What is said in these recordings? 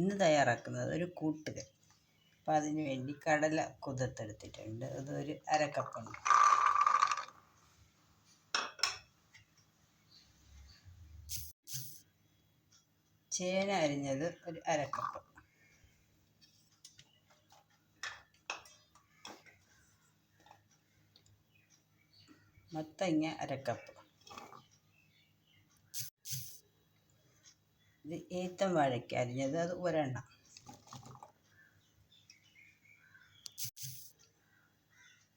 ഇന്ന് തയ്യാറാക്കുന്നത് ഒരു കൂട്ടുകറി. അപ്പം അതിന് വേണ്ടി കടല കുതിർത്തെടുത്തിട്ടുണ്ട്. അതൊരു അര കപ്പുണ്ട് ചേന അരിഞ്ഞത് ഒരു അര കപ്പ് മത്തങ്ങ അര കപ്പ് ഇത് വാഴയ്ക്ക് അരിഞ്ഞത് അത് ഒരെണ്ണം.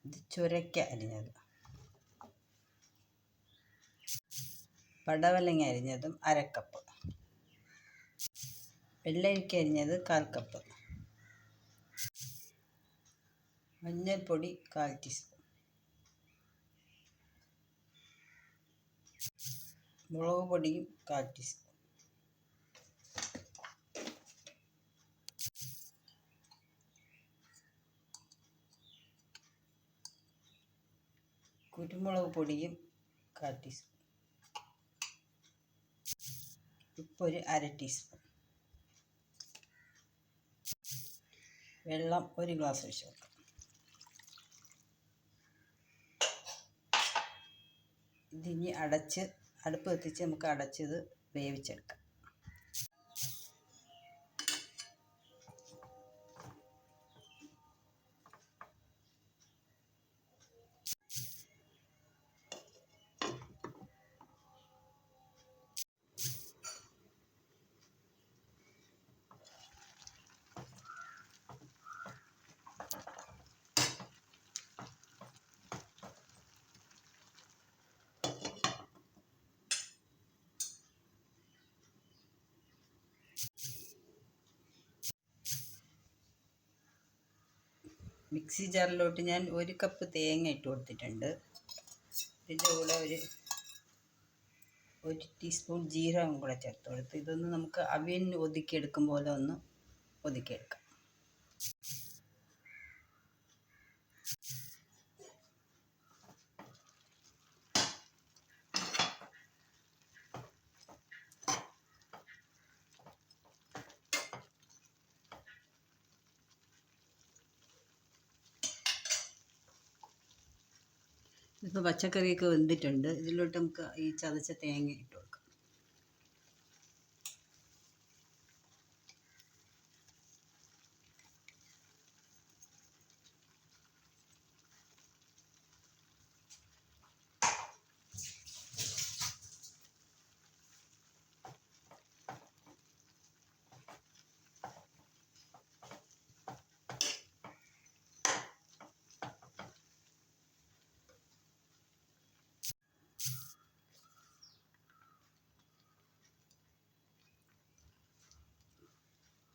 ഇത് ചുരയ്ക്ക അരിഞ്ഞത്. പടവലങ്ങ അരിഞ്ഞതും അരക്കപ്പ്. കപ്പ് വെള്ളരിക്ക അരിഞ്ഞത് കാൽ കപ്പ് മഞ്ഞൾപ്പൊടി കാൽ ടീസ്പൂൺ. മുളക് പൊടിയും കാൽ ടീസ്പൂൺ. കുരുമുളക് പൊടിയും കാൽ ടീസ്പൂൺ. ഉപ്പ് ഒരു അര ടീസ്പൂൺ. വെള്ളം ഒരു ഗ്ലാസ് ഒഴിച്ച് വെക്കാം ഇതിനി അടച്ച് അടുപ്പ് എത്തിച്ച് നമുക്ക് അടച്ചത് വേവിച്ചെടുക്കാം. മിക്സി ജാറിലോട്ട് ഞാൻ ഒരു കപ്പ് തേങ്ങ ഇട്ട് കൊടുത്തിട്ടുണ്ട്. ഇതിന്റെ കൂടെ ഒരു ഒരു ടീസ്പൂൺ ജീരകം കൂടെ ചേർത്ത് കൊടുത്ത് ഇതൊന്ന് നമുക്ക് അവിയലിന് ഒതുക്കിയെടുക്കും പോലെ ഒന്ന് ഒതുക്കിയെടുക്കാം ഇപ്പോൾ പച്ചക്കറിയൊക്കെ വെന്തിട്ടുണ്ട്. ഇതിലോട്ട് നമുക്ക് ഈ ചതച്ച തേങ്ങ ഇട്ടു കൊടുക്കാം.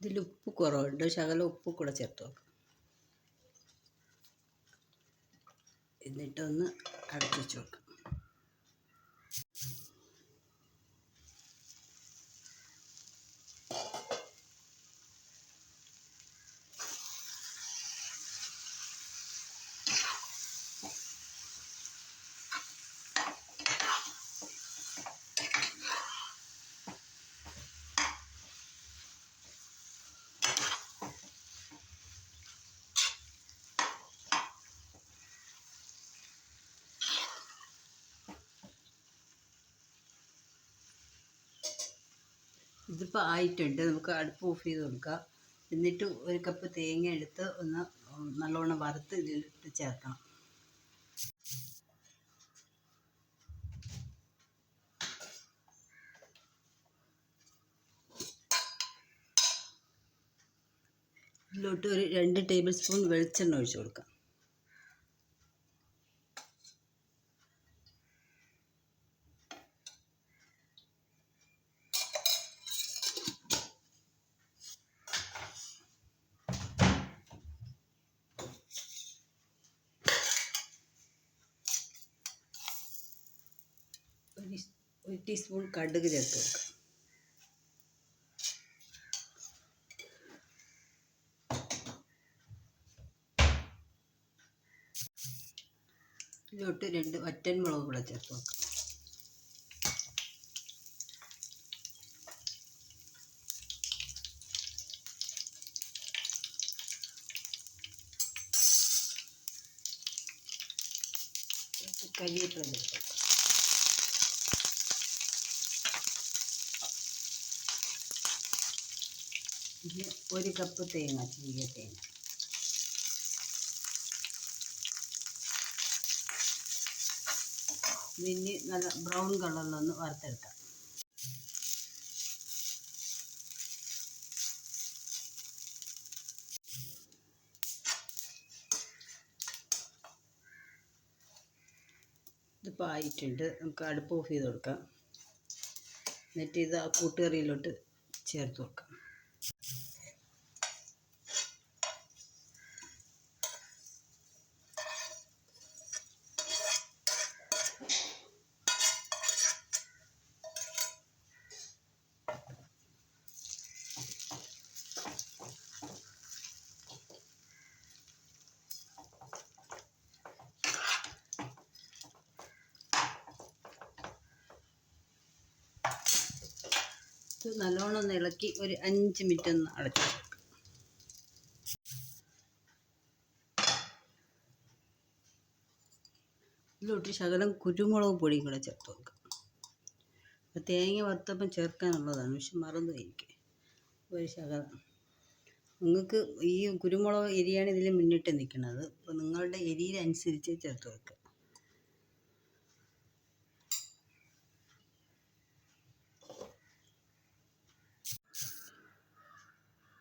ഇതിൽ ഉപ്പ് കുറവുണ്ട് ശകലം ഉപ്പ് കൂടെ ചേർത്ത് വെക്കാം എന്നിട്ടൊന്ന് അടച്ചു വെച്ച് വെക്കാം ഇതിപ്പോൾ ആയിട്ടുണ്ട്. നമുക്ക് അടുപ്പ് ഓഫ് ചെയ്ത് കൊടുക്കാം. എന്നിട്ട് ഒരു കപ്പ് തേങ്ങ എടുത്ത് ഒന്ന് നല്ലോണം വറുത്ത് ഇതിലിട്ട് ചേർക്കണം. ഇതിലോട്ട് ഒരു രണ്ട് ടേബിൾ സ്പൂൺ വെളിച്ചെണ്ണ ഒഴിച്ച് കൊടുക്കാം. ഒരു ടീസ്പൂൺ കടുക് ചേർത്ത് വെക്കുക ഇതിലോട്ട് രണ്ട് വറ്റൻ മുളക് കൂടെ ചേർത്ത് വെക്കാം കരിയേപ്പില ഇത് ഒരു കപ്പ് തേങ്ങ ചീര തേങ്ങ. ഇതിന് നല്ല ബ്രൗൺ കളറിലൊന്ന് വറുത്തെടുക്കാം. ഇതിപ്പോൾ ആയിട്ടുണ്ട്. നമുക്ക് അടുപ്പ് ഓഫ് ചെയ്ത് കൊടുക്കാം. എന്നിട്ട് ഇത് ആ കൂട്ടുകറിയിലോട്ട് ചേർത്ത് കൊടുക്കാം. ഇത് നല്ലോണം ഒന്ന് ഇളക്കി ഒരു അഞ്ച് മിനിറ്റ് ഒന്ന് അടച്ചു വെക്കാം. ഇതിലോട്ട് ശകലം കുരുമുളക് പൊടിയും കൂടെ ചേർത്ത് അപ്പോൾ തേങ്ങ വറുത്തപ്പം ചേർക്കാനുള്ളതാണ് പക്ഷെ മറന്നു എനിക്ക്. ഒരു ശകലം. നിങ്ങൾക്ക് ഈ കുരുമുളക് എരിയാണ് ഇതിൽ മുന്നിട്ട് നിൽക്കുന്നത്. അപ്പോൾ നിങ്ങളുടെ എരിയിലനുസരിച്ച് ചേർത്ത് കൊടുക്കുക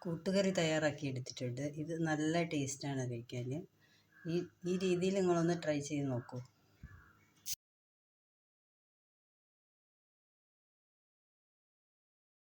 കൂട്ടുകറി തയ്യാറാക്കി എടുത്തിട്ടുണ്ട്. ഇത് നല്ല ടേസ്റ്റാണ് കഴിക്കാൻ. ഈ ഈ രീതിയിൽ നിങ്ങളൊന്ന് ട്രൈ ചെയ്ത് നോക്കൂ.